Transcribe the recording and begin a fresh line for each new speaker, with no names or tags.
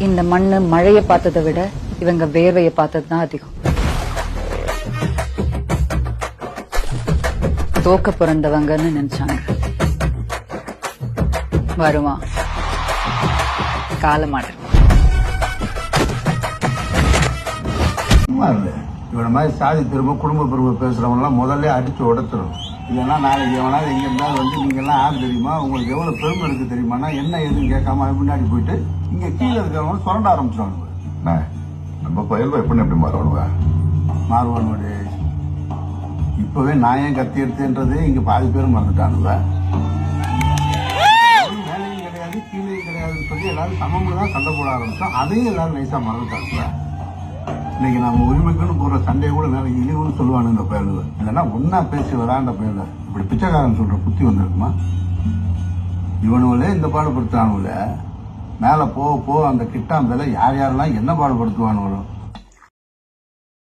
இந்த மண்ணு மழையை பார்த்ததை விட இவங்க வேர்வையை பார்த்தது தான் அதிகம். தோக்க பிறந்தவங்கன்னு நினைச்சாங்க. வருவான் காலமாடு
சும்மா மாதிரி சாதி திரும்ப குடும்ப பெருமை பேசுறவங்கலாம் முதல்ல அடிச்சு உடத்துறோம் இல்லைன்னா நாளைக்கு எவனாவது எங்க இருந்தாலும் வந்து நீங்க எல்லாம் யார் தெரியுமா? உங்களுக்கு எவ்வளவு பெருமை இருக்கு தெரியுமானா என்ன ஏதுன்னு கேட்காம முன்னாடி போயிட்டு இங்க கீழே இருக்கிறவங்க சுரண்ட ஆரம்பிச்சிடுவானுங்க
அண்ணா, நம்ம பயல்வா எப்படி எப்படி மாறணுங்க
மாறுவானுடைய இப்பவே நான் ஏன் கத்தி எடுத்தேன்றது இங்க பாதி பேர் மறந்துட்டானுங்க. அவனும் மேலேயும் கிடையாது கீழேயும் கிடையாதுன்னு சொல்லி எல்லாரும் சமமாக தான் சண்டை போட ஆரம்பிச்சோம். அதையும் எல்லாரும் நைஸா மறந்துட்டாங்க இன்னைக்கு நம்ம உரிமைக்குன்னு போற சண்டையை கூட நாளைக்கு இழிவுன்னு சொல்லுவானு இந்த பயலுக. இல்லைன்னா ஒன்னா பேசி விளாண்ட பயல இப்படி பிச்சைக்காரன் சொல்ற புத்தி வந்திருக்குமா? இவனுங்களே இந்த பாடுபடுத்தானுங்கள மேல போக போக அந்த கிட்டாம்பேல யார் யாரெல்லாம் என்ன பாடுபடுத்துவானுங்களும்